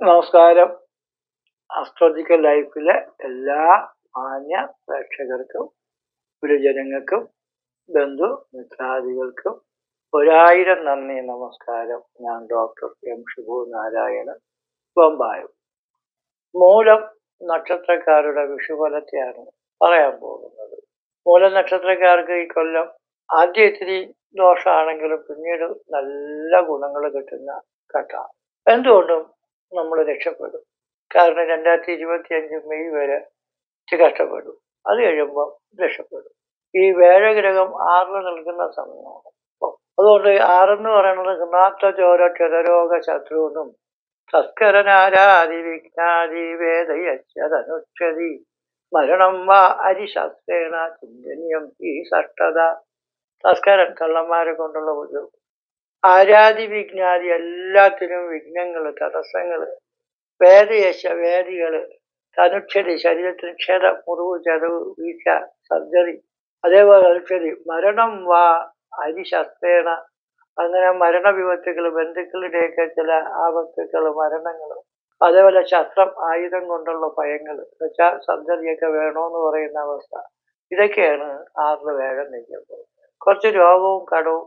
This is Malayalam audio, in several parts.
നമസ്കാരം. അസ്ട്രോളജിക്കൽ ലൈഫിലെ എല്ലാ മാന്യ പ്രേക്ഷകർക്കും ഗുരുജനങ്ങൾക്കും ബന്ധു മിത്രാദികൾക്കും ഒരായിരം നന്ദി നമസ്കാരം. ഞാൻ ഡോക്ടർ എം ഷുഭു നാരായണൻ ബൊമ്പായും. മൂലം നക്ഷത്രക്കാരുടെ വിഷുഫലത്തെയാണ് പറയാൻ പോകുന്നത്. മൂലം നക്ഷത്രക്കാർക്ക് ഈ കൊല്ലം ആദ്യം ഇത്തിരി ദോഷമാണെങ്കിലും പിന്നീട് നല്ല ഗുണങ്ങൾ കിട്ടുന്ന ഘട്ടമാണ്. എന്തുകൊണ്ടും നമ്മൾ രക്ഷപ്പെടും. കാരണം രണ്ടായിരത്തി ഇരുപത്തി അഞ്ച് മെയ് വരെ കഷ്ടപ്പെടും. അത് കഴിയുമ്പോൾ രക്ഷപ്പെടും. ഈ വേഴഗ്രഹം ആറിന് നിൽക്കുന്ന സമയമാണ്. അതുകൊണ്ട് ആറെന്ന് പറയുന്നത് ഹിമാത്ത ചോര ക്ഷതരോഗ ശത്രുവിനും തസ്കരനാരാതി വിഘ്നാതി വേദയനുക്ഷതി മരണം വാ അരിശാസ്ത്രേണ ചിന്തനീയം ഈ സഷ്ടത. തസ്കരൻ കള്ളന്മാരെ കൊണ്ടുള്ള ബുദ്ധിമുട്ട് ആരാധി വിജ്ഞാതി എല്ലാത്തിനും വിഘ്നങ്ങൾ തടസ്സങ്ങൾ വേദയശ വേദികൾ തനുക്ഷതി ശരീരത്തിന് ക്ഷത മുറിവ് ചതവ് വീഴ്ച സർജറി അതേപോലെ അനുക്ഷതി മരണം വാ അരിശസ്ത്രേണ അങ്ങനെ മരണവിപത്തുകൾ ബന്ധുക്കളുടെയൊക്കെ ചില ആപത്തുകൾ മരണങ്ങൾ അതേപോലെ ശസ്ത്രം ആയുധം കൊണ്ടുള്ള ഭയങ്ങൾ വെച്ചാൽ സർജറിയൊക്കെ വേണമെന്ന് പറയുന്ന അവസ്ഥ. ഇതൊക്കെയാണ് ആറിന് വേഗം നീക്കുന്നത് കുറച്ച് രോഗവും കടവും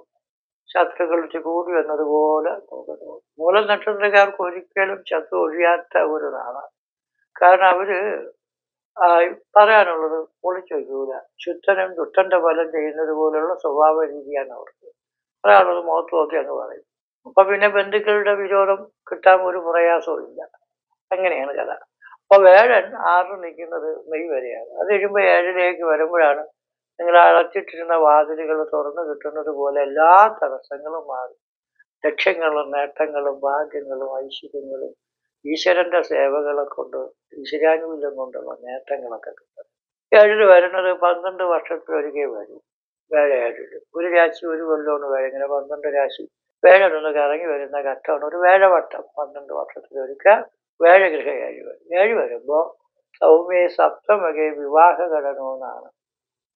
ശത്രുക്കൾ കൂടി എന്നതുപോലെ മൂലം നക്ഷത്രക്കാർക്ക് ഒരിക്കലും ശത്രു ഒഴിയാത്ത ഒരു നാളാണ് കാരണം അവർ പറയാനുള്ളത് പൊളിച്ചു വയ്ക്കൂല. ശുദ്ധനും ദുഷ്ടന്റെ ഫലം ചെയ്യുന്നത് പോലുള്ള സ്വഭാവ രീതിയാണ് അവർക്ക്. പറയാനുള്ളത് മുഖത്ത് നോക്കി പറയും അപ്പൊ പിന്നെ ബന്ധുക്കളുടെ വിരോധം കിട്ടാൻ ഒരു പ്രയാസവും ഇല്ല. അങ്ങനെയാണ് കഥ. അപ്പൊ വേഴൻ ആറ് നിൽക്കുന്നത് മെയ് വരെയാണ്. അത് കഴിയുമ്പോൾ ഏഴിലേക്ക് വരുമ്പോഴാണ് നിങ്ങൾ അടച്ചിട്ടിരുന്ന വാതിലുകൾ തുറന്നു കിട്ടുന്നത് പോലെ എല്ലാ തടസ്സങ്ങളും മാറി. ലക്ഷ്യങ്ങളും നേട്ടങ്ങളും ഭാഗ്യങ്ങളും ഐശ്വര്യങ്ങളും ഈശ്വരന്റെ സേവകളെ കൊണ്ട് ഈശ്വരാനുകൂല്യം കൊണ്ടുള്ള നേട്ടങ്ങളൊക്കെ കിട്ടും. ഏഴിൽ വരുന്നത് പന്ത്രണ്ട് വർഷത്തിലൊരിക്കൽ വരും. വേഴ ഏഴിൽ ഒരു രാശി ഒരു കൊല്ലമാണ് വേഴ ഇങ്ങനെ പന്ത്രണ്ട് രാശി. വേഴനൊന്ന് കറങ്ങി വരുന്ന ഘട്ടമാണ് ഒരു വേഴവട്ടം പന്ത്രണ്ട് വർഷത്തിലൊരിക്കൽ വേഴഗ്രഹ ഏഴ് വരും. ഏഴ് വരുമ്പോൾ സൗമ്യ സപ്തമകെ വിവാഹ ഘടനമെന്നാണ്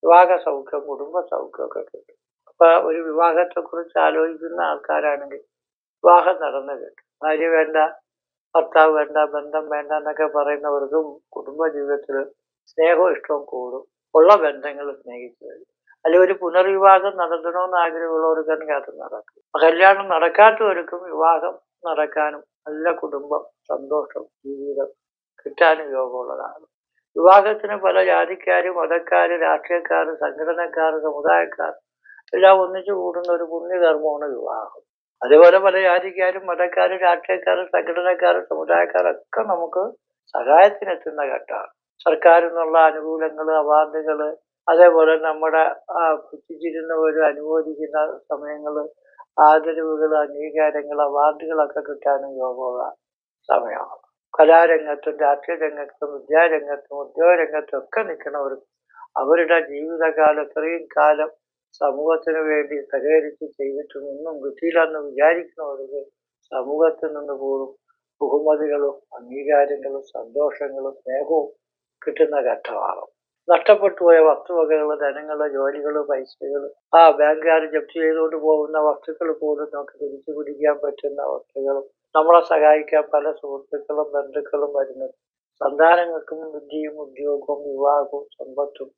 വിവാഹ സൗഖ്യം കുടുംബ സൗഖ്യമൊക്കെ കിട്ടും. അപ്പൊ ഒരു വിവാഹത്തെ കുറിച്ച് ആലോചിക്കുന്ന ആൾക്കാരാണെങ്കിൽ വിവാഹം നടന്നു കിട്ടും. ഭാര്യ വേണ്ട ഭർത്താവ് വേണ്ട ബന്ധം വേണ്ട എന്നൊക്കെ പറയുന്നവർക്കും കുടുംബ ജീവിതത്തിൽ സ്നേഹവും ഇഷ്ടവും കൂടും. ഉള്ള ബന്ധങ്ങൾ സ്നേഹിച്ചു വരും അല്ലെങ്കിൽ ഒരു പുനർവിവാഹം നടത്തണമെന്ന് ആഗ്രഹമുള്ളവർക്കാണെങ്കിൽ അത് നടക്കും. കല്യാണം നടക്കാത്തവർക്കും വിവാഹം നടക്കാനും നല്ല കുടുംബം സന്തോഷം ജീവിതം കിട്ടാനും യോഗമുള്ളതാണ്. വിവാഹത്തിന് പല ജാതിക്കാരും മതക്കാര് രാഷ്ട്രീയക്കാർ സംഘടനക്കാർ സമുദായക്കാർ എല്ലാം ഒന്നിച്ചു കൂടുന്ന ഒരു പുണ്യകർമ്മമാണ് വിവാഹം. അതേപോലെ പല ജാതിക്കാരും മതക്കാരും രാഷ്ട്രീയക്കാരും സംഘടനക്കാരും സമുദായക്കാരൊക്കെ നമുക്ക് സഹായത്തിനെത്തുന്ന ഘട്ടമാണ്. സർക്കാരിൽ നിന്നുള്ള അനുകൂലങ്ങൾ അവാർഡുകൾ അതേപോലെ നമ്മുടെ ഭുജിച്ചിരുന്നവർ അനുമോദിക്കുന്ന സമയങ്ങൾ ആദരവുകൾ അംഗീകാരങ്ങൾ അവാർഡുകളൊക്കെ കിട്ടാനും യോഗ സമയമാണ്. കലാരംഗത്തും രാഷ്ട്രീയ രംഗത്തും വിദ്യാരംഗത്തും ഉദ്യോഗരംഗത്തും ഒക്കെ നിൽക്കുന്നവർ അവരുടെ ജീവിതകാലം ഇത്രയും കാലം സമൂഹത്തിന് വേണ്ടി സഹകരിച്ച് ചെയ്തിട്ടും ഒന്നും കിട്ടിയില്ലെന്ന് വിചാരിക്കുന്നവർക്ക് സമൂഹത്തിൽ നിന്ന് പോലും ബഹുമതികളും അംഗീകാരങ്ങളും സന്തോഷങ്ങളും സ്നേഹവും കിട്ടുന്ന ഘട്ടമാണ്. നഷ്ടപ്പെട്ടു പോയ വസ്തുവകകൾ ധനങ്ങൾ ജോലികൾ പൈസകൾ. ആ ബാങ്കുകാർ ജപ്തി ചെയ്തുകൊണ്ട് പോകുന്ന വസ്തുക്കൾ പോലും നമുക്ക് തിരിച്ചു പിടിക്കാൻ പറ്റുന്ന വസ്തുക്കളും നമ്മളെ സഹായിക്കാൻ പല സുഹൃത്തുക്കളും ബന്ധുക്കളും വരുന്നത് സന്താനങ്ങൾക്കും വിദ്യയും ഉദ്യോഗവും വിവാഹവും സമ്പത്തും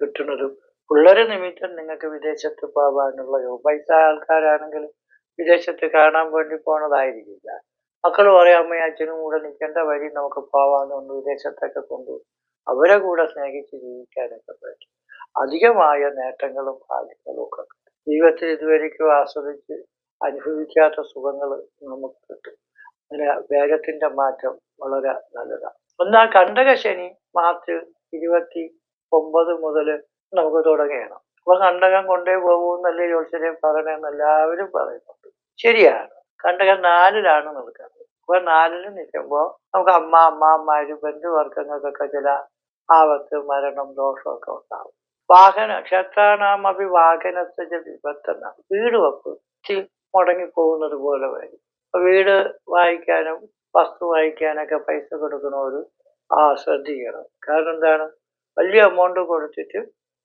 കിട്ടുന്നതും. പിള്ളേരെ നിമിത്തം നിങ്ങൾക്ക് വിദേശത്ത് പോകാനുള്ള പൈസ ആൾക്കാരാണെങ്കിൽ വിദേശത്ത് കാണാൻ വേണ്ടി പോണതായിരിക്കില്ല. മക്കൾ പറയാം അമ്മയും അച്ഛനും കൂടെ നിൽക്കേണ്ട വഴി നമുക്ക് പോവാന്നുണ്ട് വിദേശത്തൊക്കെ കൊണ്ടു അവരെ കൂടെ സ്നേഹിച്ച് ജീവിക്കാനൊക്കെ പറ്റും. അധികമായ നേട്ടങ്ങളും ഭാഗ്യങ്ങളും ഒക്കെ ജീവിതത്തിൽ ഇതുവരെയ്ക്കും ആസ്വദിച്ച് അനുഭവിക്കാത്ത സുഖങ്ങൾ നമുക്ക് കിട്ടും. അങ്ങനെ വേഗത്തിന്റെ മാറ്റം വളരെ നല്ലതാണ്. ഒന്നാ കണ്ടക ശനി മാർച്ച് ഇരുപത്തി ഒമ്പത് മുതൽ നമുക്ക് തുടങ്ങണം അപ്പൊ കണ്ടകം കൊണ്ടേ പോകുമെന്നല്ലേ ജോത്സ്യരെ പറയണമെന്ന് എല്ലാവരും പറയുന്നുണ്ട്. ശരിയാണ്. കണ്ടകം നാലിലാണ് നിൽക്കുന്നത് അപ്പൊ നാലിൽ നിൽക്കുമ്പോൾ നമുക്ക് അമ്മ അമ്മാമാര് ബന്ധുവർഗങ്ങൾക്കൊക്കെ ചില ആപത്ത് മരണം ദോഷമൊക്കെ ഉണ്ടാവും. വാഹന ക്ഷത്രാണാം അഭി വാഹനത്തിന്റെ വിപത്തെന്ന വീട് വെപ്പ്. മുടങ്ങിപ്പോകുന്നത് പോലെ വരും. വീട് വായിക്കാനും വസ്തു വായിക്കാനൊക്കെ പൈസ കൊടുക്കണവര് ആ ശ്രദ്ധിക്കണം. കാരണം എന്താണ്? വലിയ എമൗണ്ട് കൊടുത്തിട്ട്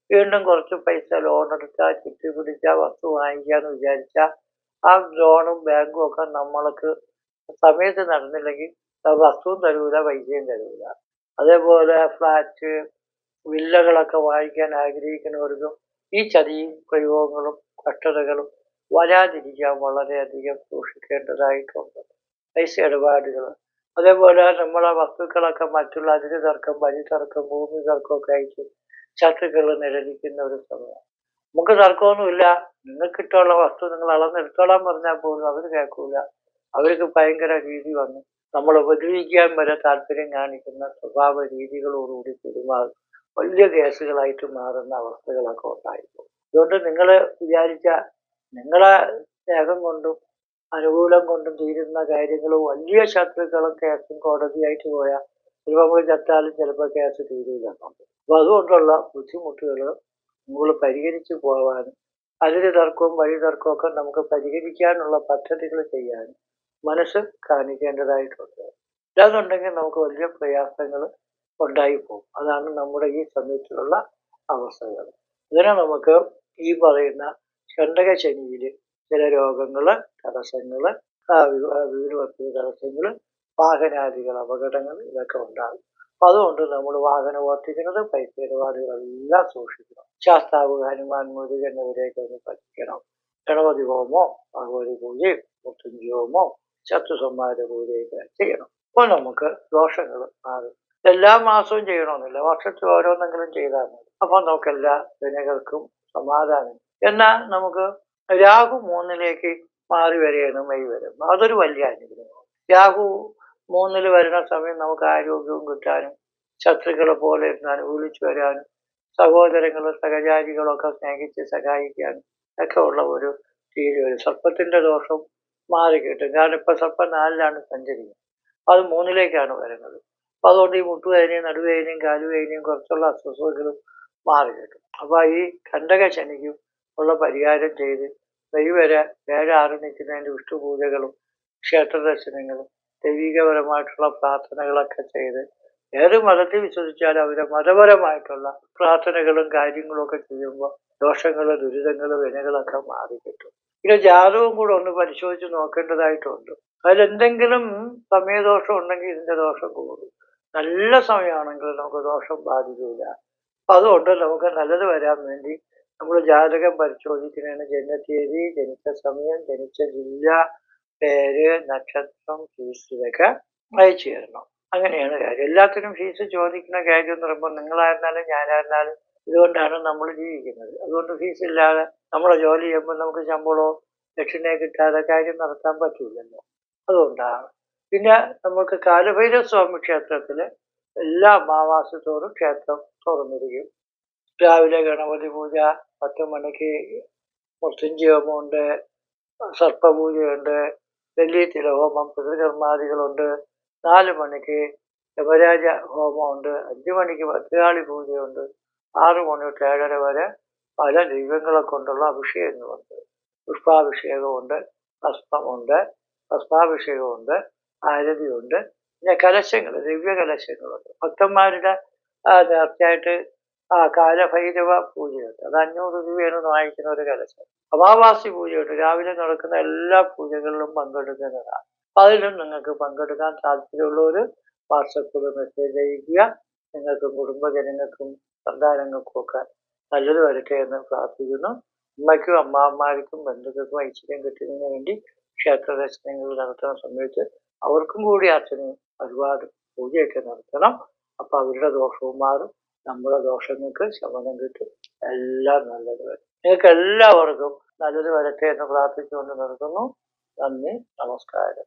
വീണ്ടും കുറച്ച് പൈസ ലോൺ എടുത്താൽ ചിട്ടി പിടിച്ചാൽ വസ്തു വാങ്ങിക്കാന്ന് വിചാരിച്ചാൽ ആ ലോണും ബാങ്കും ഒക്കെ നമ്മൾക്ക് സമയത്ത് നടന്നില്ലെങ്കിൽ വസ്തുവും തരൂല പൈസയും തരൂല. അതേപോലെ ഫ്ലാറ്റ് വില്ലകളൊക്കെ വാങ്ങിക്കാൻ ആഗ്രഹിക്കുന്നവർക്കും ഈ ചതിയും പ്രയോഗങ്ങളും കഷ്ടതകളും വരാതിരിക്കാൻ വളരെയധികം സൂക്ഷിക്കേണ്ടതായിട്ടുണ്ട്. പൈസ ഇടപാടുകൾ അതേപോലെ നമ്മളെ വസ്തുക്കളൊക്കെ മറ്റുള്ള അതിന് തർക്കം വഴി തർക്കം ഭൂമി തർക്കമൊക്കെ ആയിട്ട് ശത്രുക്കൾ നിലനിൽക്കുന്ന ഒരു സമയമാണ് നമുക്ക് തർക്കമൊന്നുമില്ല. നിങ്ങൾക്ക് ഇഷ്ടമുള്ള വസ്തു നിങ്ങൾ അളന്നെടുത്തോളാൻ പറഞ്ഞാൽ പോലും അവർ കേൾക്കൂല. അവർക്ക് ഭയങ്കര രീതി വന്നു. നമ്മൾ ഉപദ്രവിക്കാൻ വരെ താല്പര്യം കാണിക്കുന്ന സ്വഭാവ രീതികളോടുകൂടി പെരുമാറും. വലിയ കേസുകളായിട്ട് മാറുന്ന അവസ്ഥകളൊക്കെ ഉണ്ടായിരുന്നു അതുകൊണ്ട് നിങ്ങൾ വിചാരിച്ച നിങ്ങളെ സ്നേഹം കൊണ്ടും അനുകൂലം കൊണ്ടും തീരുന്ന കാര്യങ്ങൾ വലിയ ശത്രുക്കളും കേസും കോടതിയായിട്ട് പോയാൽ ചിലപ്പോൾ നമ്മൾ ചത്താലും ചിലപ്പോൾ കേസ് തീരുന്നുണ്ട് അപ്പോൾ അതുകൊണ്ടുള്ള ബുദ്ധിമുട്ടുകൾ നമ്മൾ പരിഹരിച്ചു പോകാനും അതിന് തർക്കവും വഴി തർക്കവും ഒക്കെ നമുക്ക് പരിഹരിക്കാനുള്ള പദ്ധതികൾ ചെയ്യാനും മനസ്സ് കാണിക്കേണ്ടതായിട്ടുണ്ട്. ഇല്ലാതുണ്ടെങ്കിൽ നമുക്ക് വലിയ പ്രയാസങ്ങൾ ഉണ്ടായി പോകും അതാണ് നമ്മുടെ ഈ സമയത്തിലുള്ള അവസ്ഥകൾ. ഇതിനെ നമുക്ക് ഈ പറയുന്ന ചണ്ടക ശനിയിൽ ചില രോഗങ്ങൾ തടസ്സങ്ങൾ വീട് വെപ്പിയ തടസ്സങ്ങൾ വാഹനാദികൾ അപകടങ്ങൾ ഇതൊക്കെ ഉണ്ടാകും. അപ്പം അതുകൊണ്ട് നമ്മൾ വാഹനം ഓർത്തിക്കുന്നത് പൈസ ഇടപാടുകളെല്ലാം സൂക്ഷിക്കണം. ശാസ്താവ് ഹനുമാൻ മുരുകൻ ഇവരെയൊക്കെ ഒന്ന് പഠിക്കണം. ഗണപതി ഹോമോ ഭഗവതി പൂജയും മുത്തഞ്ചി ഹോമോ ശത്രുസംഹാര പൂജയൊക്കെ ചെയ്യണം. അപ്പോൾ നമുക്ക് ദോഷങ്ങൾ മാറും. എല്ലാ മാസവും ചെയ്യണമെന്നില്ല വർഷത്തിൽ ഓരോന്നെങ്കിലും ചെയ്താൽ മതി. അപ്പോൾ നമുക്ക് എല്ലാ ജനങ്ങൾക്കും സമാധാനം. എന്നാൽ നമുക്ക് രാഹു മൂന്നിലേക്ക് മാറി വരികയാണ് മെയ് വരും. അതൊരു വലിയ അനുഗ്രഹമാണ്. രാഹു മൂന്നിൽ വരുന്ന സമയം നമുക്ക് ആരോഗ്യവും കിട്ടാനും ശത്രുക്കളെ പോലെ ഇരുന്ന് അനുകൂലിച്ചു വരാനും സഹോദരങ്ങളും സഹചാരികളൊക്കെ സ്നേഹിച്ച് സഹായിക്കാനും ഒക്കെ ഉള്ള ഒരു രീതി വരും. സർപ്പത്തിന്റെ ദോഷം മാറി കിട്ടും. കാരണം ഇപ്പൊ സർപ്പം നാലിലാണ് സഞ്ചരിക്കുന്നത്. അത് മൂന്നിലേക്കാണ് വരുന്നത്. അപ്പൊ അതുകൊണ്ട് ഈ മുട്ടുവേദനയും നടുവേദനയും കാലുവേദനയും കുറച്ചുള്ള അസ്വസ്ഥതകളും മാറി കിട്ടും. അപ്പൊ ഈ കണ്ടക ശനിക്കും ഉള്ള പരിഹാരം ചെയ്ത് വൈവര വരെ ഏഴ് ആറ് നിൽക്കുന്നതിന്റെ വിഷ്ണുപൂജകളും ക്ഷേത്ര ദർശനങ്ങളും ദൈവികപരമായിട്ടുള്ള പ്രാർത്ഥനകളൊക്കെ ചെയ്ത് ഏത് മതത്തിൽ വിശ്വസിച്ചാലും അവരെ മതപരമായിട്ടുള്ള പ്രാർത്ഥനകളും കാര്യങ്ങളും ഒക്കെ ചെയ്യുമ്പോൾ ദോഷങ്ങൾ ദുരിതങ്ങൾ വിനകളൊക്കെ മാറി കിട്ടും. പിന്നെ ജാതവും കൂടെ ഒന്ന് പരിശോധിച്ച് നോക്കേണ്ടതായിട്ടുണ്ട്. അതിലെന്തെങ്കിലും സമയദോഷം ഉണ്ടെങ്കിൽ ഇതിന്റെ ദോഷം കൂടും. നല്ല സമയമാണെങ്കിൽ നമുക്ക് ദോഷം ബാധിക്കില്ല അപ്പം അതുകൊണ്ട് നമുക്ക് നല്ലത് വരാൻ വേണ്ടി നമ്മൾ ജാതകം പരിശോധിക്കുന്നതിന് ജനതീയതി ജനിച്ച സമയം ജനിച്ച ജില്ല പേര് നക്ഷത്രം ഫീസ് ഇതൊക്കെ അയച്ചു തരണം. അങ്ങനെയാണ് കാര്യം. എല്ലാത്തിനും ഫീസ് ചോദിക്കുന്ന കാര്യം എന്ന് പറയുമ്പോൾ നിങ്ങളായിരുന്നാലും ഞാനായിരുന്നാലും ഇതുകൊണ്ടാണ് നമ്മൾ ജീവിക്കുന്നത്. അതുകൊണ്ട് ഫീസ് ഇല്ലാതെ നമ്മളെ ജോലി ചെയ്യുമ്പോൾ നമുക്ക് ശമ്പളമോ ദക്ഷിണയോ കിട്ടാതെ കാര്യം നടത്താൻ പറ്റില്ലല്ലോ അതുകൊണ്ടാണ്. പിന്നെ നമുക്ക് കാലഭൈരവ സ്വാമി ക്ഷേത്രത്തിൽ എല്ലാ മാവാസത്തോടും ക്ഷേത്രം തുറന്നിരിക്കും. രാവിലെ ഗണപതി പൂജ പത്ത് മണിക്ക് ഹോമമുണ്ട് സർപ്പപൂജയുണ്ട് വെള്ളി തിലഹോമം പിതൃകർമാദികളുണ്ട് നാല് മണിക്ക് യമരാജ ഹോമമുണ്ട് അഞ്ച് മണിക്ക് ഭദ്രകാളി പൂജയുണ്ട് ആറ് മണി ഏഴര വരെ പല ദൈവങ്ങളെ കൊണ്ടുള്ള അഭിഷേകങ്ങളുണ്ട് പുഷ്പാഭിഷേകമുണ്ട് ഭസ്മമുണ്ട് ഭസ്മാഭിഷേകമുണ്ട് ആരതിയുണ്ട് പിന്നെ കലശങ്ങൾ ദിവ്യ കലശങ്ങളുണ്ട് ഭക്തന്മാരുടെ നേർച്ചയായിട്ട് ആ കാലഭൈരവ പൂജയുണ്ട്. അത് അഞ്ഞൂറ് രൂപയാണ് വാങ്ങിക്കുന്ന ഒരു കലശം. അമാവാസി പൂജയുണ്ട്. രാവിലെ നടക്കുന്ന എല്ലാ പൂജകളിലും പങ്കെടുക്കുന്നതാണ്. അതിലും നിങ്ങൾക്ക് പങ്കെടുക്കാൻ താല്പര്യമുള്ളവർ വാട്സപ്പിൽ മെസ്സേജ് അയക്കുക നിങ്ങൾക്കും കുടുംബജനങ്ങൾക്കും സന്താനങ്ങൾക്കും ഒക്കെ നല്ലത് വരട്ടെ എന്ന് പ്രാർത്ഥിക്കുന്നു. അമ്മയ്ക്കും അമ്മാവന്മാർക്കും ബന്ധുക്കൾക്കും ഐശ്വര്യം കിട്ടുന്നതിന് വേണ്ടി ക്ഷേത്ര ദർശനങ്ങൾ നടത്തുന്ന സമയത്ത് അവർക്കും കൂടി അച്ഛന് ഒരുപാട് പൂജയൊക്കെ നടത്തണം. അപ്പൊ അവരുടെ ദോഷവും മാറും. നമ്മുടെ ദോഷങ്ങൾക്ക് ശമനം കിട്ടും. എല്ലാം നല്ലത്. വരും നിങ്ങൾക്ക് എല്ലാവർക്കും നല്ലത് വരട്ടെ എന്ന് പ്രാർത്ഥിച്ചുകൊണ്ട് നിർത്തുന്നു. നന്ദി. നമസ്കാരം.